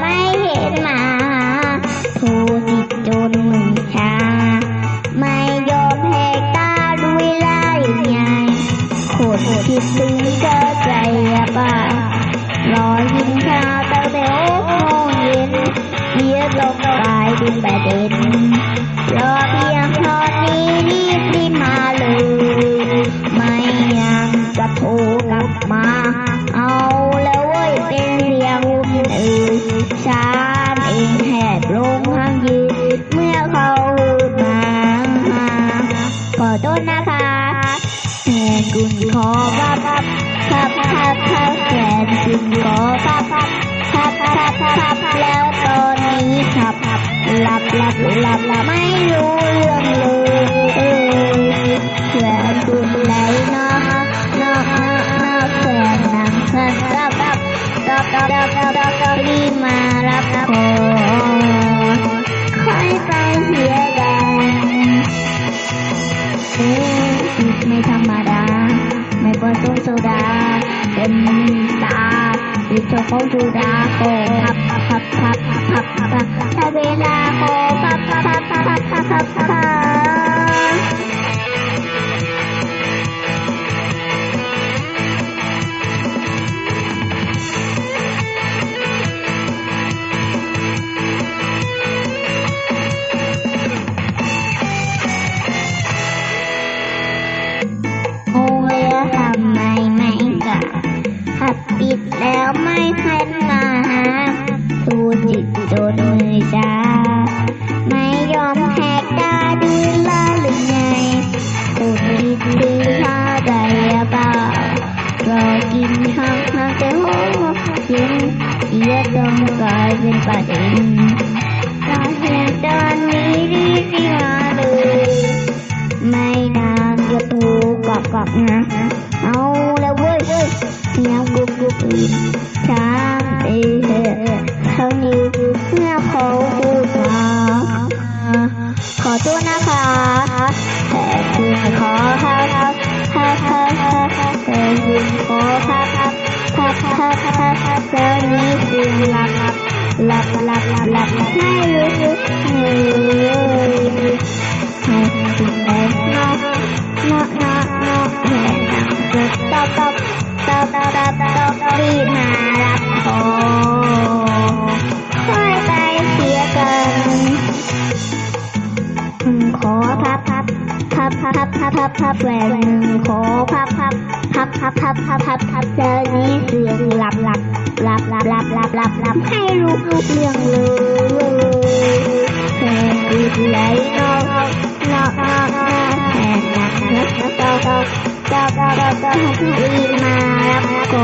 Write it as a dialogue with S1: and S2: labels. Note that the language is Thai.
S1: ไม่เห็นมาโทรติดจนมือชา ไม่ยอมแหกตาดูเวลาย่างไงคนคิดถึงก็ใจอะบ้ารอกินข้าวตั้งแต่หกโมงเย็นเดี๋ยวลงกลายเป็นประเด็นรอ เอ่ยฉันเองแหกลงห้างยืนเมื่อเขาพูดมาขอโทษนะคะแฟนคุณขอครับครับครับครับแฟนคุณขอครับครับครับครับแล้วตอนนี้ครับหลับหลับหลับหลับไม่รู้เรื่องเลย รับรับรับรับรับรีบมารับของค่อยไปเสียกันเอ๊ไม่ธรรมดา ไม่ผสมโซดา เป็นตาติดเจ้าของสุดาโคพับพับพับพับพับพับถ้าเวลาโคพับพับพับพับพับพับพับ แล้วไม่หันมาหาทูจิตจนมือชาไม่ยอมแหกตาดูแลหรือไงตูดคิดถึงข้าใจเปล่ารอกินข้าวข้าวแต่หัวเย็นเยวต้องกลายเป็นประเด็นรอเพียงตอนนี้รีบรีบ ขานี้เมื่อเขาพูดมาขอโทษนะคะแต่คุณขอครับครับครับครับครับแต่คุณขอครับครับครับครับครับครับเจ้านี้คือหลับหลับหลับหลับหลับหลับไม่รู้ไม่รู้ ขอพับพับพับพับพับพับพับแหวนขอพับพับพับพับพับพับพับพับเจอนี้เสียงหลับหลับหลับหลับหลับหลับหลับหลับให้รู้เรื่องเลยแค่ปิดไหลนอกนอกนอกนอกแห่นักนักนักเจ้าเจ้าเจ้าเจ้าเจ้าเจ้ารีบมารับของ